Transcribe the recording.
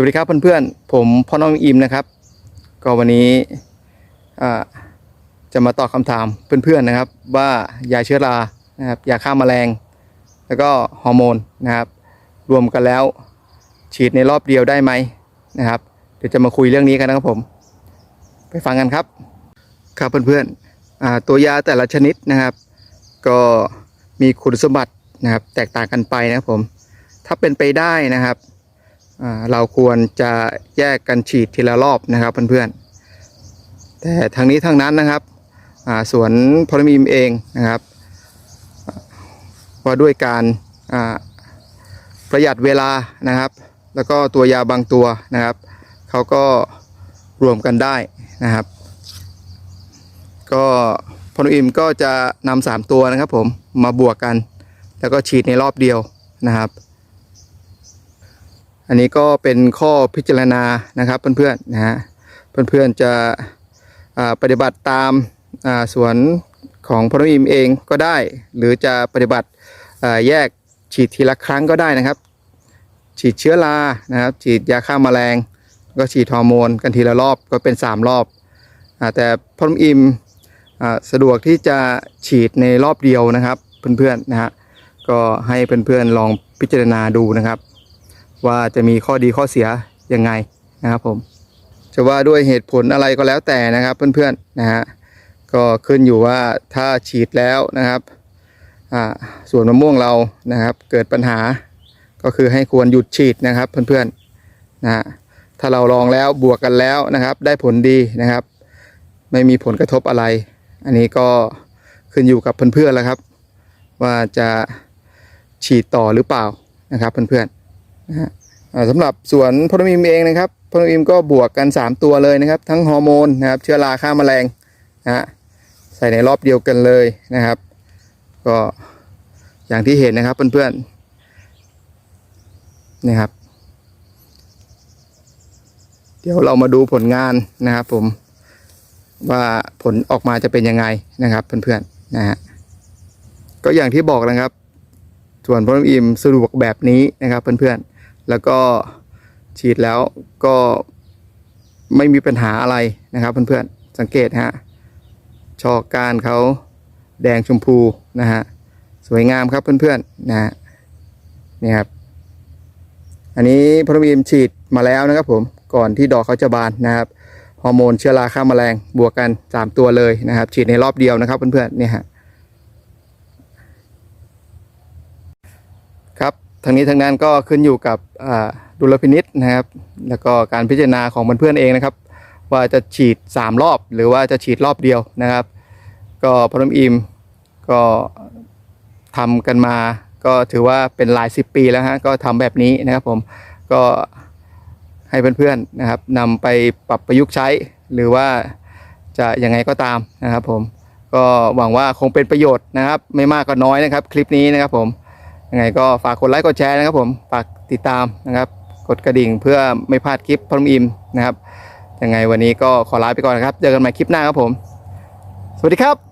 วัสดีครับเพื่อนๆ ผมพ่อน้องอิมนะครับ ก็วันนี้จะมาตอบคำถามเพื่อนๆนะครับ ว่ายาเชื้อรานะครับยาฆ่าแมลง แล้วก็ฮอร์โมนนะครับ รวมกันแล้วฉีดในรอบเดียวได้ไหมนะครับ เดี๋ยวจะมาคุยเรื่องนี้กันนะครับผม ไปฟังกันครับ ครับเพื่อนๆอตัวยาแต่ละชนิดนะครับ ก็มีคุณสมบัตินะครับ แตกต่างกันไปนะครับผม ถ้าเป็นไปได้นะครับ เราควรจะแยกกันฉีดทีละรอบนะครับเพื่อนๆ แต่ทางนี้ทางนั้นนะครับสวนพลมีมเองนะครับว่าด้วยการประหยัดเวลานะครับ แล้วก็ตัวยาบางตัวนะครับเขาก็รวมกันได้นะครับ ก็พลมีมก็จะนำสามตัวนะครับผมมาบวกกัน แล้วก็ฉีดในรอบเดียวนะครับ อันนี้ก็เป็นข้อพิจารณานะครับเพื่อนๆนะฮะเพื่อนๆจะอ่าปฏิบัติตามสวนของพระอิมเองก็ได้ หรือจะปฏิบัติแยกฉีดทีละครั้งก็ได้นะครับ ฉีดเชื้อรานะครับ ฉีดยาฆ่าแมลง ก็ฉีดฮอร์โมนกันทีละรอบก็เป็น 3 รอบอแต่พระอิมสะดวกที่จะฉีดในรอบเดียวนะครับ เพื่อนๆนะฮะก็ให้เพื่อนๆลองพิจารณาดูนะครับ ว่าจะมีข้อดีข้อเสียยังไงนะครับผม จะว่าด้วยเหตุผลอะไรก็แล้วแต่นะครับเพื่อนๆนะฮะก็ขึ้นอยู่ว่าถ้าฉีดแล้วนะครับส่วนมะม่วงเรานะครับ เกิดปัญหาก็คือให้ควรหยุดฉีดนะครับเพื่อนๆนะฮะถ้าเราลองแล้วบวกกันแล้วนะครับ ได้ผลดีนะครับ ไม่มีผลกระทบอะไร อันนี้ก็ขึ้นอยู่กับเพื่อนๆแล้วครับ ว่าจะฉีดต่อหรือเปล่านะครับเพื่อนๆ อ่าสำหรับสวนพลมิมเองนะครับพลมิมก็บวกกัน 3 ตัวเลยนะครับ ทั้งฮอร์โมนนะครับเชื้อราฆ่าแมลงนะฮะใส่ในรอบเดียวกันเลยนะครับ ก็อย่างที่เห็นนะครับเพื่อนๆนี่ครับ เดี๋ยวเรามาดูผลงานนะครับ ผมว่าผลออกมาจะเป็นยังไงนะครับ เพื่อนๆนะฮะก็อย่างที่บอกนะครับ ส่วนพลอิมสะดวกแบบนี้นะครับเพื่อนๆ แล้วก็ฉีดแล้วก็ไม่มีปัญหาอะไรนะครับเพื่อนๆสังเกตฮะชอก้านเขาแดงชมพูนะฮะสวยงามครับเพื่อนๆนะฮะนี่ครับอันนี้พลมีมฉีดมาแล้วนะครับผมก่อนที่ดอกเขาจะบานนะครับฮอร์โมนเชื้อราฆ่าแมลงบวกกัน 3 ตัวเลยนะครับ ฉีดในรอบเดียวนะครับเพื่อนๆเนี่ยฮะ ครับ ทางนี้ทางนั้นก็ขึ้นอยู่กับดุลพินิษนะครับ แล้วก็การพิจารณาของเพื่อนๆเองนะครับ ว่าจะฉีด 3 รอบหรือว่าจะฉีดรอบเดียวนะครับ ก็พรมอิมก็ทำกันมา ก็ถือว่าเป็นหลายสิบปีแล้วฮะก็ทำแบบนี้นะครับผมก็ให้เพื่อนๆนะครับนำไปปรับประยุกต์ใช้ หรือว่าจะยังไงก็ตามนะครับผมก็หวังว่าคงเป็นประโยชน์นะครับ ไม่มากก็น้อยนะครับ คลิปนี้นะครับผม ยังไงก็ฝากกดไลค์กดแชร์นะครับผมฝากติดตามนะครับกดกระดิ่งเพื่อไม่พลาดคลิปพรมอิมนะครับยังไงวันนี้ก็ขอลาไปก่อนนะครับ เจอกันใหม่คลิปหน้าครับผม สวัสดีครับ